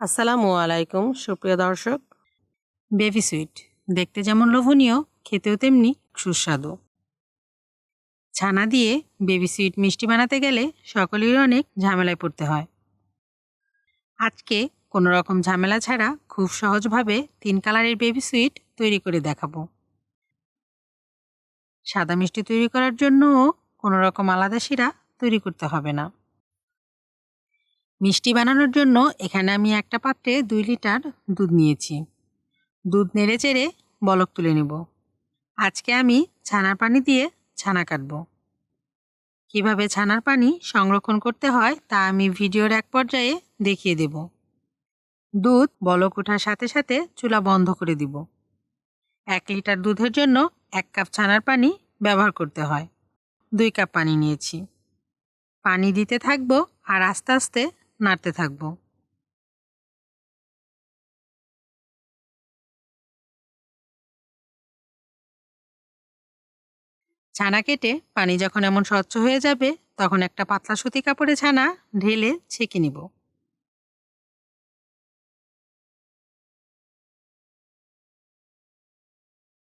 আসসালামু আলাইকুম, সুপ্রিয় দর্শক। বেবি সুইট দেখতে যেমন লোভনীয়, খেতেও তেমনি সুস্বাদু। ছানা দিয়ে বেবি সুইট মিষ্টি বানাতে গেলে সকলেরই অনেক ঝামেলায় পড়তে হয়। আজকে কোনো রকম ঝামেলা ছাড়া খুব সহজভাবে তিন কালারের বেবি সুইট তৈরি করে দেখাবো। সাদা মিষ্টি তৈরি করার জন্যও কোনো রকম আলাদা শিরা তৈরি করতে হবে না। মিষ্টি বানানোর জন্য এখানে আমি একটা পাত্রে দুই লিটার দুধ নিয়েছি। দুধ নেড়ে চেড়ে বলক তুলে নেব। আজকে আমি ছানার পানি দিয়ে ছানা কাটব। কীভাবে ছানার পানি সংরক্ষণ করতে হয় তা আমি ভিডিওর এক পর্যায়ে দেখিয়ে দেব। দুধ বলক ওঠার সাথে সাথে চুলা বন্ধ করে দিব। এক লিটার দুধের জন্য এক কাপ ছানার পানি ব্যবহার করতে হয়। দুই কাপ পানি নিয়েছি। পানি দিতে থাকব আর আস্তে আস্তে নাড়তে থাকব। ছানা কেটে পানি যখন এমন স্বচ্ছ হয়ে যাবে, তখন একটা পাতলা সুতি কাপড়ে ছানা ঢেলে ছেঁকে নিব।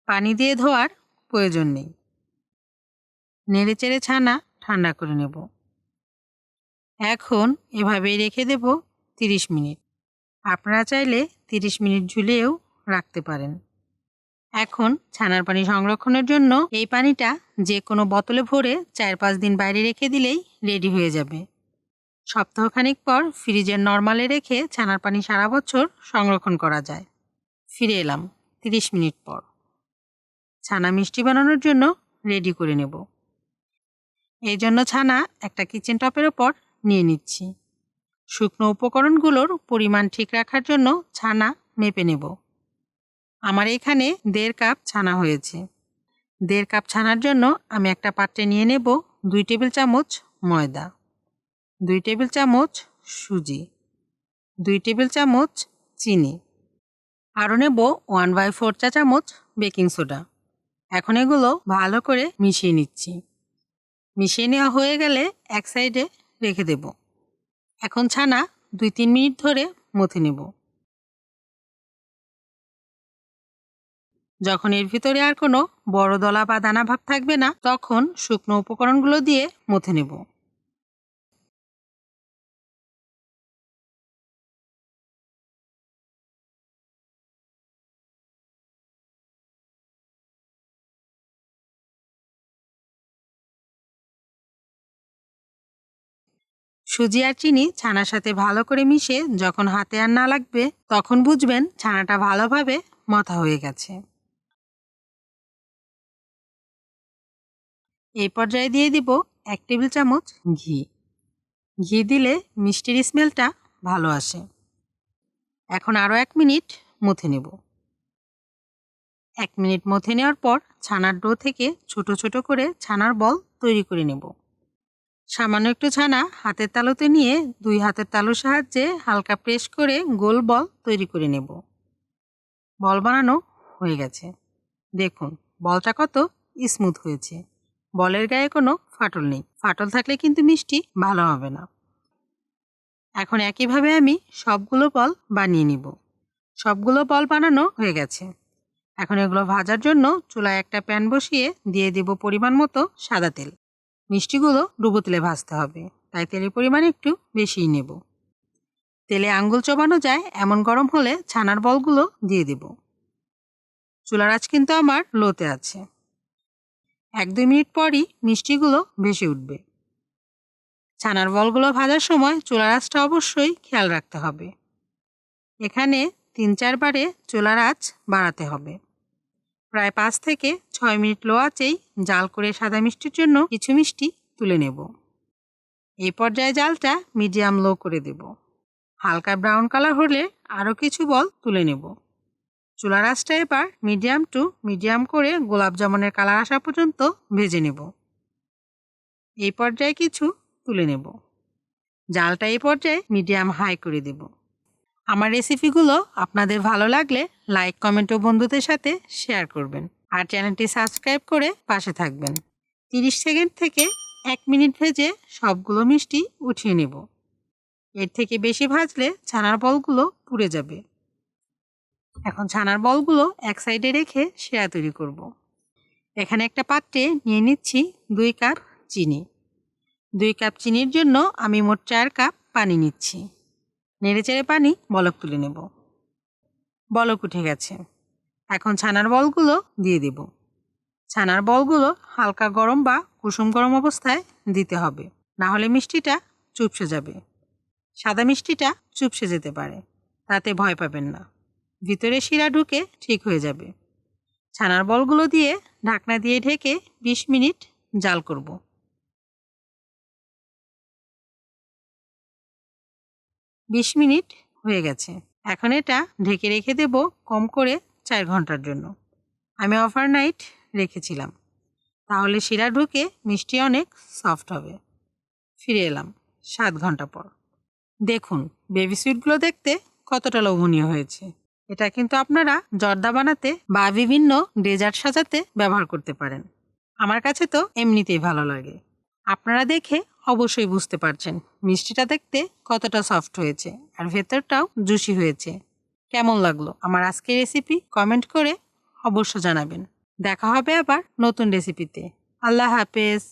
পানি দিয়ে ধোয়ার প্রয়োজন নেই। নেড়ে চেড়ে ছানা ঠান্ডা করে নেব। এখন এভাবেই রেখে দেব তিরিশ মিনিট। আপনারা চাইলে তিরিশ মিনিট ঝুলেও রাখতে পারেন। এখন ছানার পানি সংরক্ষণের জন্য এই পানিটা যে কোনো বোতলে ভরে চার পাঁচ দিন বাইরে রেখে দিলেই রেডি হয়ে যাবে। সপ্তাহখানিক পর ফ্রিজের নর্মালে রেখে ছানার পানি সারা বছর সংরক্ষণ করা যায়। ফিরে এলাম তিরিশ মিনিট পর। ছানা মিষ্টি বানানোর জন্য রেডি করে নেব। এই জন্য ছানা একটা কিচেন টপের ওপর নিয়ে নিচ্ছি। শুকনো উপকরণগুলোর পরিমাণ ঠিক রাখার জন্য ছানা মেপে নেব। আমার এখানে দেড় কাপ ছানা হয়েছে। দেড় কাপ ছানার জন্য আমি একটা পাত্রে নিয়ে নেব দুই টেবিল চামচ ময়দা, দুই টেবিল চামচ সুজি, দুই টেবিল চামচ চিনি, আরও নেব ওয়ান বাই ফোর চা চামচ বেকিং সোডা। এখন এগুলো ভালো করে মিশিয়ে নিচ্ছি। মিশিয়ে নেওয়া হয়ে গেলে এক সাইডে রেখে দেব। এখন ছানা দুই তিন মিনিট ধরে মথে নেব। যখন এর ভিতরে আর কোনো বড় দলা বা দানা ভাব থাকবে না, তখন শুকনো উপকরণগুলো দিয়ে মথে নেব। সুজি আর চিনি ছানার সাথে ভালো করে মিশে যখন হাতে আর না লাগবে, তখন বুঝবেন ছানাটা ভালোভাবে মথা হয়ে গেছে। এই পর্যায়ে দিয়ে দিব এক টেবিল চামচ ঘি। ঘি দিলে মিষ্টির স্মেলটা ভালো আসে। এখন আরও এক মিনিট মুথে নেব। এক মিনিট মথে নেওয়ার পর ছানার ডো থেকে ছোট ছোট করে ছানার বল তৈরি করে নেব। সামান্য একটু ছানা হাতের তালুতে নিয়ে দুই হাতের তালুর সাহায্যে হালকা প্রেস করে গোল বল তৈরি করে নেব। বল বানানো হয়ে গেছে। দেখুন, বলটা কত স্মুথ হয়েছে। বলের গায়ে কোনো ফাটল নেই। ফাটল থাকলে কিন্তু মিষ্টি ভালো হবে না। এখন একইভাবে আমি সবগুলো বল বানিয়ে নিব। সবগুলো বল বানানো হয়ে গেছে। এখন এগুলো ভাজার জন্য চুলায় একটা প্যান বসিয়ে দিয়ে দিব পরিমাণ মতো সাদা তেল। মিষ্টিগুলো ডুবো তেলে ভাজতে হবে। তাই তেলের পরিমাণ একটু বেশিই নেব। তেলে আঙ্গুল চবানো যায়, এমন গরম হলে ছানার বলগুলো দিয়ে দেব। চুলার আঁচ কিন্তু আমার লোতে আছে। এক দুই মিনিট পরই মিষ্টিগুলো ভেসে উঠবে। ছানার বলগুলো ভাজার সময় চুলার আঁচটা অবশ্যই খেয়াল রাখতে হবে। এখানে তিন চারবারে চুলার আঁচ বাড়াতে হবে। প্রায় পাঁচ থেকে ছয় মিনিট লো জাল করে সাদা মিষ্টির জন্য কিছু মিষ্টি তুলে নেব। এই পর্যায়ে জালটা মিডিয়াম লো করে দেব। হালকা ব্রাউন কালার হলে আরও কিছু বল তুলে নেব। চুলা আঁচটা এবার মিডিয়াম টু মিডিয়াম করে গোলাপ জামনের কালার আসা পর্যন্ত ভেজে নেব। এই পর্যায়ে কিছু তুলে নেব। জালটা এই পর্যায়ে মিডিয়াম হাই করে দেব। আমার রেসিপিগুলো আপনাদের ভালো লাগলে লাইক কমেন্ট ও বন্ধুদের সাথে শেয়ার করবেন। আর চ্যানেলটি সাবস্ক্রাইব করে পাশে থাকবেন। তিরিশ সেকেন্ড থেকে এক মিনিট ভেজে সবগুলো মিষ্টি উঠিয়ে নেব। এর থেকে বেশি ভাজলে ছানার বলগুলো পুড়ে যাবে। এখন ছানার বলগুলো এক সাইডে রেখে সেরা তৈরি করব। এখানে একটা পাত্রে নিয়ে নিচ্ছি দুই কাপ চিনি। দুই কাপ চিনির জন্য আমি মোট চার কাপ পানি নিচ্ছি। নেড়েচেড়ে পানি বলক তুলে নেব। বলক উঠে গেছে। এখন ছানার বলগুলো দিয়ে দেব। ছানার বলগুলো হালকা গরম বা কুসুম গরম অবস্থায় দিতে হবে। না হলে মিষ্টিটা চুপসে যাবে। সাদা মিষ্টিটা চুপসে যেতে পারে। তাতে ভয় পাবেন না। ভিতরে শিরা ঢুকে ঠিক হয়ে যাবে। ছানার বলগুলো দিয়ে ঢাকনা দিয়ে ঢেকে বিশ মিনিট জাল করব। বিশ মিনিট হয়ে গেছে। এখন এটা ঢেকে রেখে দেব কম করে চার ঘণ্টার জন্য। আমি ওভারনাইট রেখেছিলাম। তাহলে শিরা ঢুকে মিষ্টি অনেক সফট হবে। ফিরে এলাম সাত ঘণ্টা পর। দেখুন বেবি সুইটগুলো দেখতে কতটা লোভনীয় হয়েছে। এটা কিন্তু আপনারা জর্দা বানাতে বা বিভিন্ন ডেজার্ট সাজাতে ব্যবহার করতে পারেন। আমার কাছে তো এমনিতেই ভালো লাগে। আপনারা দেখে অবশ্যই বুঝতে পারছেন। মিষ্টিটা দেখতে কতটা সফট হয়েছে আর ভেতরটাও জুসি হয়েছে। কেমন লাগল আমার আজকের রেসিপি কমেন্ট করে অবশ্য জানাবেন। দেখা হবে আবার নতুন রেসিপিতে আল্লাহ হাফেজ।